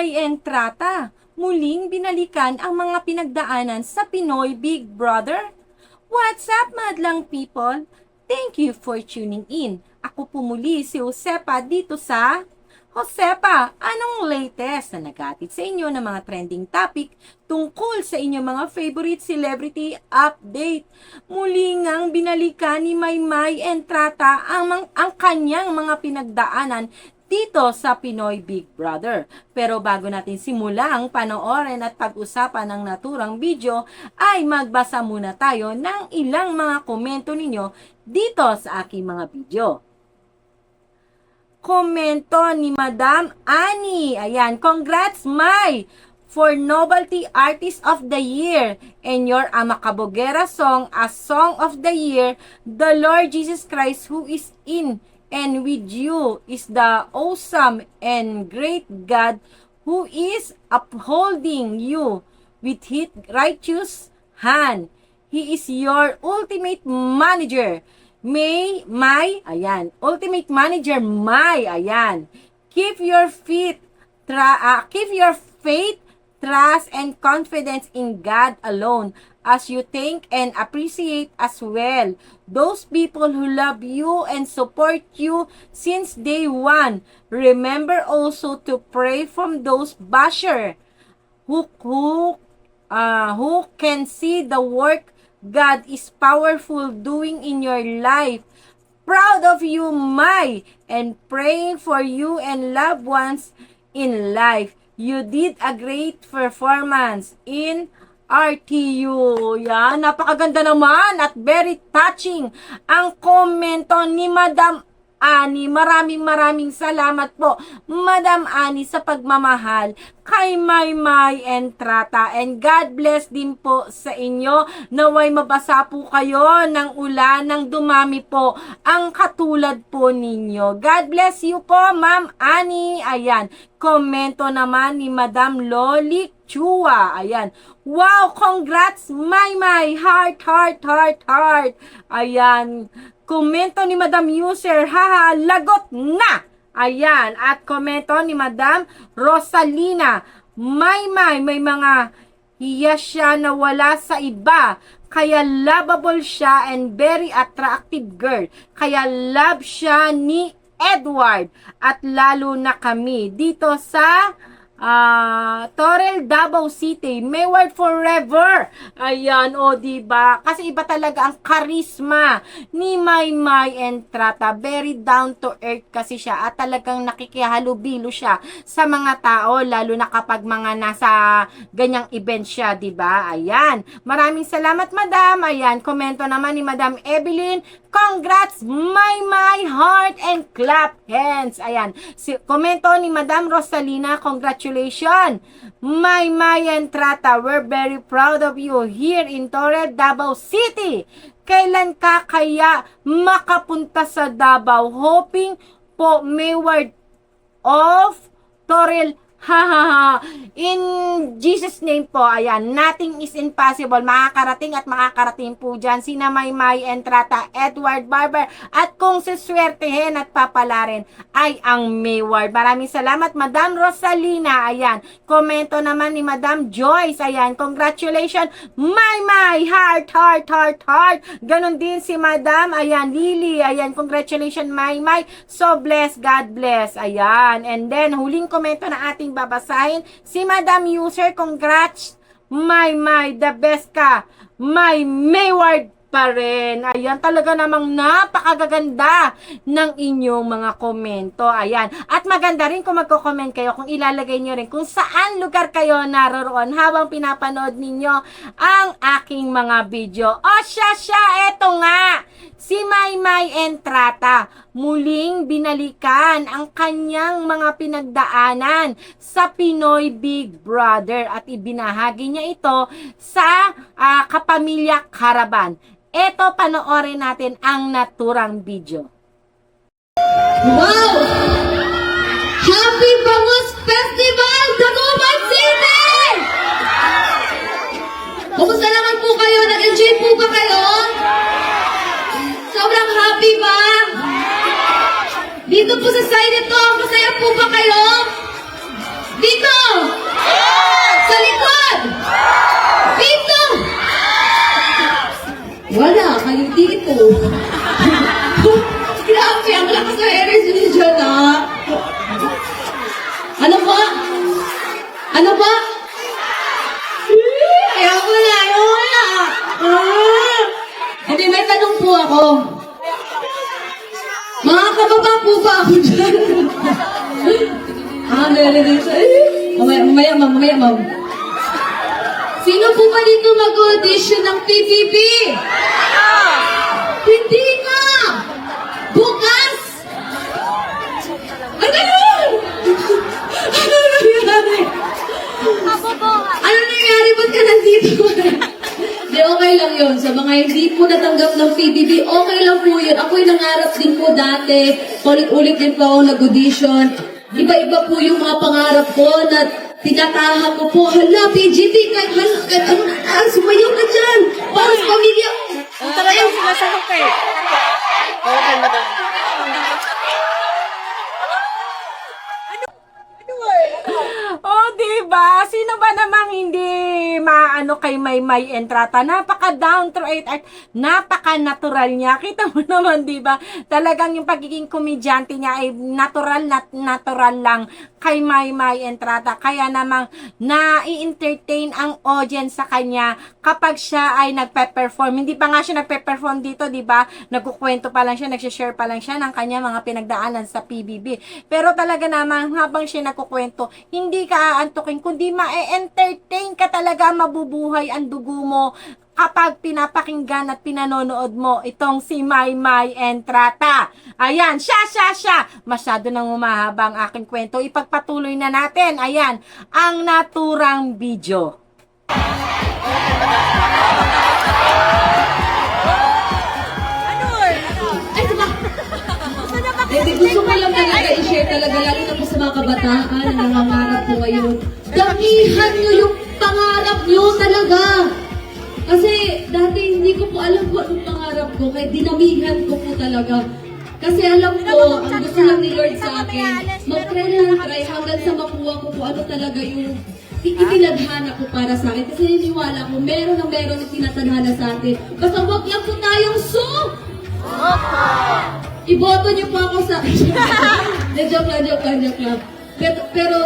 May entrata. Muling binalikan ang mga pinagdaanan sa Pinoy Big Brother. What's up, madlang people? Thank you for tuning in. Ako po muli si Josepa dito sa Josepa, anong latest na nagatid sa inyo ng mga trending topic tungkol sa inyong mga favorite celebrity update? Muli ngang binalikan ni Maymay Entrata ang, ang kanyang mga pinagdaanan dito sa Pinoy Big Brother. Pero bago natin simulang panoorin at pag-usapan ng naturang video, ay magbasa muna tayo ng ilang mga komento ninyo dito sa aking mga video komento ni Madam Annie. Ayan, congrats, Mai! For Novelty Artist of the Year and your Amakabogera song as Song of the Year, the Lord Jesus Christ who is in and with you is the awesome and great God who is upholding you with his righteous hand. He is your ultimate manager. May, my, ayan. Ultimate manager, my, ayan. Keep your feet, tra, ah, keep your faith, trust, and confidence in God alone as you thank and appreciate as well those people who love you and support you since day one. Remember also to pray from those basher who, who, uh, who can see the work God is powerful doing in your life. Proud of you, Mai, and praying for you and loved ones in life. You did a great performance in RTU. Yan, napakaganda naman at very touching ang komento ni Madam Ani. Maraming maraming salamat po, Madam Ani, sa pagmamahal kay Maymay Entrata. And God bless din po sa inyo. Naway mabasa po kayo ng ulan, ng dumami po ang katulad po ninyo. God bless you po, Ma'am Ani. Ayan, komento naman ni Madam Loli Chua. Ayan. Wow, congrats, Maymay. Heart, heart, heart, heart. Ayan. Komento ni Madam User, haha, lagot na! Ayan, at komento ni Madam Rosalina, may may, may mga hiya siya na wala sa iba, kaya lovable siya and very attractive girl. Kaya love siya ni Edward at lalo na kami dito sa Ah, Torel Davao City, Mayward forever. Ayan, o di ba? Kasi iba talaga ang karisma ni Maymay Entrata. Very down to earth kasi siya at talagang nakikihalubilo siya sa mga tao lalo na kapag mga nasa ganyang event siya, di ba? Ayan. Maraming salamat, Madam. Ayan, komento naman ni Madam Evelyn. Congrats, my my heart and clap hands. Ayan. Si, komento ni Madam Rosalina, congratulations. My my Entrata, we're very proud of you here in Torre, Davao City. Kailan ka kaya makapunta sa Davao? Hoping po Mayward of Toril Ha ha ha. In Jesus name po, ayan, nothing is impossible. Makakarating at makakarating po dyan. Sina Maymay Entrata, Edward Barber, at kung siswertehin at papalarin ay ang Mayward. Maraming salamat, Madam Rosalina. Ayan, komento naman ni Madam Joyce. Ayan, congratulations, Maymay, heart, heart, heart, heart. Ganon din si Madam, ayan, Lily. Ayan, congratulations, Maymay. So bless, God bless. Ayan, and then, huling komento na ating babasahin, si Madam User, congrats, my, my, the best ka, my Mayward pa rin. Ayan, talaga namang napakagaganda ng inyong mga komento. Ayan. At maganda rin kung magko-comment kayo, kung ilalagay nyo rin kung saan lugar kayo naroroon habang pinapanood ninyo ang aking mga video. O siya siya, eto nga, si Maymay Entrata muling binalikan ang kanyang mga pinagdaanan sa Pinoy Big Brother at ibinahagi niya ito sa ah, Kapamilya Caravan. Ito panoorin natin ang naturang video. Wow! Happy Bangus Festival, Tacubay City! Kumusta naman po kayo? Nag-enjoy po ba kayo? Sobrang happy ba? Dito po sa side ito, masaya po ba kayo? Dito! Sa likod! Dito! Wala, kayo dito. Grabe, ang lakas ng energy ni John, ha? Ano ba? Ano ba? Ayaw ko na, ayaw ko na. Ah! Hindi, may tanong po ako. Mga kababa po ba ako dyan? ah, meron din siya. Eh, Mamaya, mamaya, mamaya, ma'am. Sino po ba dito mag-audition ng PBB? Hindi nga! Bukas! Ano yun? Ano nangyari? Ano nangyari? Ba't ka nandito? Hindi, okay lang mga hindi po natanggap ng PBB, okay lang po yun. Ako'y nangarap din po dati. Ulit-ulit din po ako nag-audition. Iba-iba po yung mga pangarap ko na tinataha ko po. Hala, PGT, kahit hala, kahit ano, ah, sumayaw ka dyan. Para sa pamilya. Ang talagang sinasagot ka eh. Okay, madam. Oh, di ba? Sino ba namang hindi maano kay Maymay Entrata? Napaka down to earth at napaka natural niya. Kita mo naman, di ba? Talagang yung pagiging komedyante niya ay natural nat natural lang kay Maymay Entrata. Kaya namang na-entertain ang audience sa kanya kapag siya ay nagpe-perform. Hindi pa nga siya nagpe-perform dito, di ba? Nagkukwento pa lang siya, nagsishare pa lang siya ng kanya mga pinagdaanan sa PBB. Pero talaga naman, habang siya nagkukwento, hindi ka aantukin, kundi ma-entertain ka talaga, mabubuhay ang dugo mo kapag pinapakinggan at pinanonood mo itong si Maymay Entrata. Ayan, siya, siya, siya. Masyado nang umahaba ang aking kwento. Ipagpatuloy na natin. Ayan, ang naturang video. Hindi, gusto ko lang talaga i-share talaga, lalo na po sa mga kabataan na nangangarap po ngayon. Damihan nyo yung pangarap nyo talaga. Kasi dati hindi ko po alam kung anong pangarap ko, kaya dinamihan ko po talaga. Kasi alam ko, ang gusto lang ni Lord sa akin, mag-try na try hanggang sa makuha ko kung ano talaga yung itinadhana ko para sa akin. Kasi naniniwala ko, meron na meron na tinatadhana sa atin. Basta wag lang po tayong so! Iboto niyo po ako sa... De, joke lang, joke lang, joke lang. Pero, pero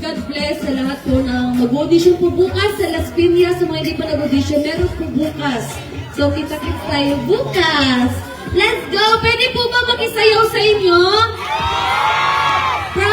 God bless sa lahat po ng mag-audition po bukas sa Las Piñas. Sa mga hindi pa nag-audition, meron po bukas. So, kita-kits tayo bukas. Let's go! Pwede po ba makisayaw sa inyo?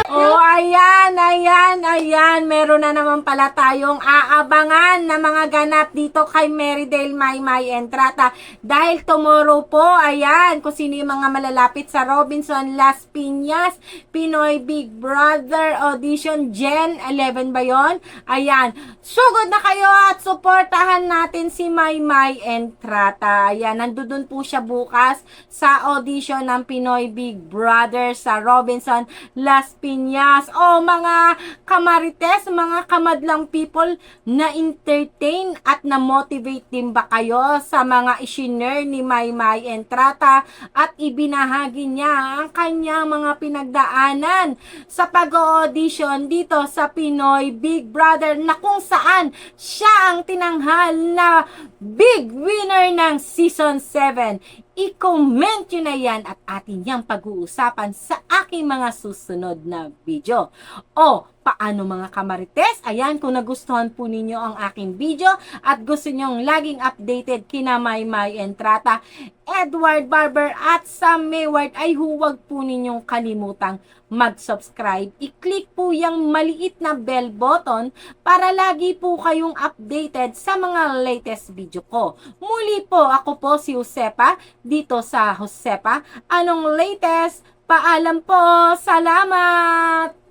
Oh, ayan, ayan, ayan. Meron na naman pala tayong aabangan na mga ganap dito kay Marydale Maymay Entrata. Dahil tomorrow po, ayan, kung sino yung mga malalapit sa Robinson Las Piñas, Pinoy Big Brother Audition Gen 11 ba yon? Ayan, sugod na kayo at suportahan natin si Maymay Entrata. Ayan, nandun po siya bukas sa audition ng Pinoy Big Brother sa Robinson Las Piñas. O mga kamay kamarites, mga kamadlang people, na-entertain at na-motivate din ba kayo sa mga isinare ni Maymay Entrata at ibinahagi niya ang kanyang mga pinagdaanan sa pag-audition dito sa Pinoy Big Brother na kung saan siya ang tinanghal na big winner ng Season 7. I-comment nyo na yan at atin yang pag-uusapan sa aking mga susunod na video. O, paano mga kamarites? Ayan, kung nagustuhan po ninyo ang aking video at gusto nyong laging updated kina Maymay Entrata, Edward Barber at Sam Mayward ay huwag po ninyong kalimutang mag-subscribe. I-click po yung maliit na bell button para lagi po kayong updated sa mga latest video ko. Muli po, ako po si Josepa dito sa Josepa. Anong latest? Paalam po! Salamat!